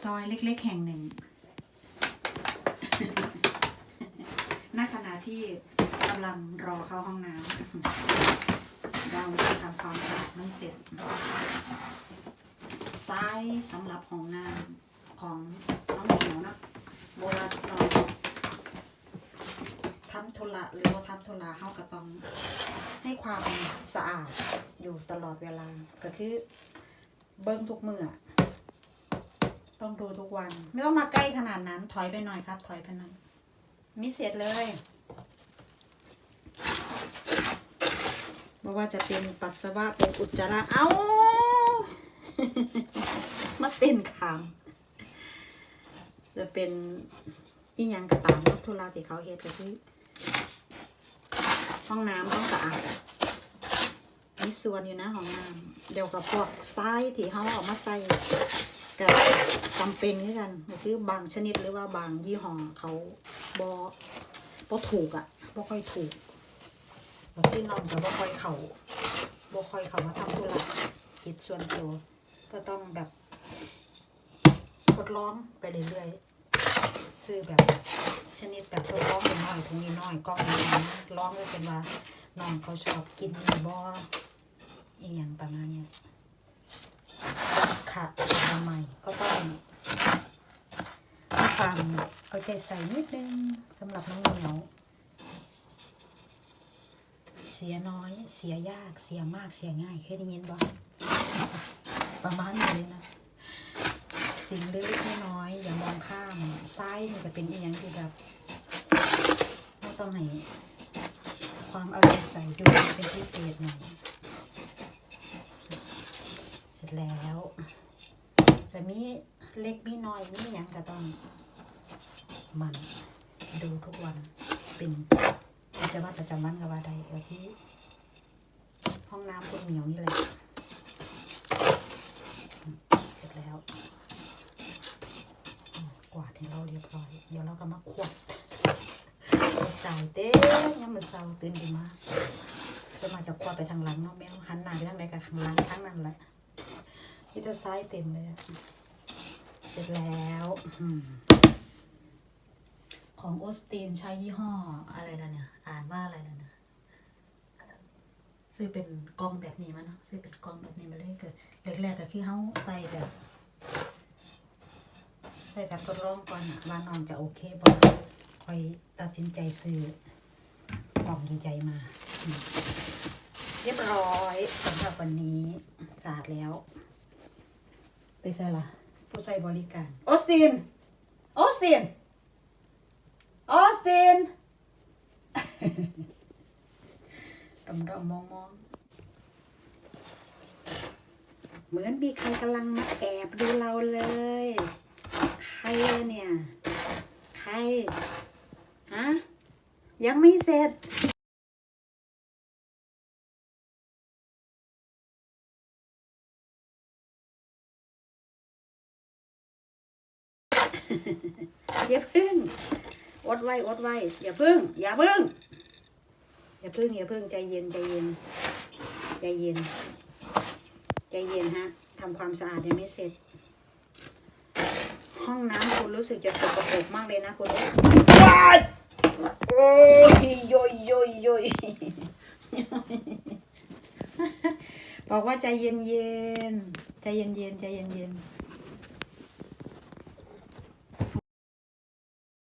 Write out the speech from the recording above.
ซอยเล็ก ๆ แห่งหนึ่งณขณะที่กำลังรอเข้าห้องน้ำเราจะทำความสะอาดไม่เสร็จซ้ายสำหรับห้องน้ำของน้องเหมียวนะโบราณเราทำธุระหรือว่าทำธุระเฮาก็ต้อง ให้ความสะอาดอยู่ตลอดเวลา ก็คือเบิ้งทุกมืออ ต้องดูทุกวัน ไม่ต้องมาใกล้ขนาดนั้น ถอยไปหน่อยครับ ถอยไปหน่อย มิเสร็จเลยบอกว่าจะเป็นปัสสาวะเป็นอุจจาระ เอ้า มาเต้นขางจะเป็นอีหยังกระตามวัตถุราที่เขาเฮ็ดก็คือห้องน้ำต้องสะอาด มีส่วนอยู่นะของน้ำเดี๋ยวกับพวกทรายที่เขาออกมาใส่กับจำเป็นคือกันคือบางชนิดหรือว่าบางยี่ห้อเขาบอบอถูกอะบอค่อยถูกแบบที่น้องกับบอค่อยเขาบอค่อยเขามาทำธุระกิจส่วนตัวก็ต้องแบบทดลองไปเรื่อยๆซื้อแบบชนิดแบบทดลองเป็นน้อยถุงนี้น้อยกล้องนี้น้อยลองก็เป็นว่าน้องเขาชอบกินมีบอ อีกอย่างประมาณเนี้ยค่ะทำไมก็ต้องความเอาใจใส่นิดนึงสำหรับน้องเหมียว เสียน้อย เสียยาก เสียมาก เสียง่าย เคยได้ยินบ่ประมาณนี้เลยนะ สิ่งเล็กๆน้อยๆอย่ามองข้ามซ้ายนี่ก็เป็นอีกอย่างที่แบบไม่ต้องให้ความเอาใจใส่ดูเป็นพิเศษหน่อย แล้ว จะมีเล็กมีน้อยมีอย่างก็ต้องหมันดูทุกวันเป็นกิจวัตรประจำวันกับว่าใดก็ที่ ห้องน้ำคุณเหมียวนี่แหละเสร็จแล้ว กวาดให้เราเรียบร้อย เดี๋ยวเราก็มาขวดจ่ายเต้ยังมือเศร้าตื่นดีมากจะมาจากขวดไปทางหลังเนาะแมวหันหน้าไปทางใดกับข้างหลังทั้งนั้นแหละ ที่จะซ้ายเต็มเลยเสร็จแล้วอของโอสตินใช้ยี่ห้ออะไรนะเนี่ย อ่านว่าอะไรนะเนี่ยซื้อเป็นกล่องแบบนี้มาเนาะซื้อเป็นกล่องแบบนี้มาเลยเกิดแรกๆก็คือเขาใส่แบบ ใส่แบบทดลองก่อนอะว่าน้องจะโอเคบ่ค่อยตัดสินใจซื้อกล่องใหญ่ๆมา เรียบร้อยสำหรับวันนี้ สะอาดแล้ว ไปใส่ละผู้ใส่บริการออสตินออสตินออสตินดมดมมองมองเหมือนมีใครกำลังมาแอบดูเราเลย ใครอะเนี่ย ใคร ฮะ ยังไม่เสร็จ อย่าพึ่ง อดไว้อดไว้ อย่าพึ่ง อย่าพึ่ง อย่าพึ่งอย่าพึ่งใจเย็นใจเย็น ใจเย็น ใจเย็นฮะทำความสะอาดยังไม่เสร็จ ห้องน้ำคุณรู้สึกจะสกปรกมากเลยนะคุณโอ้ยโอ้ยโยยโยยโยยบอกว่าใจเย็นเย็นใจเย็นเย็นใจเย็นเย็น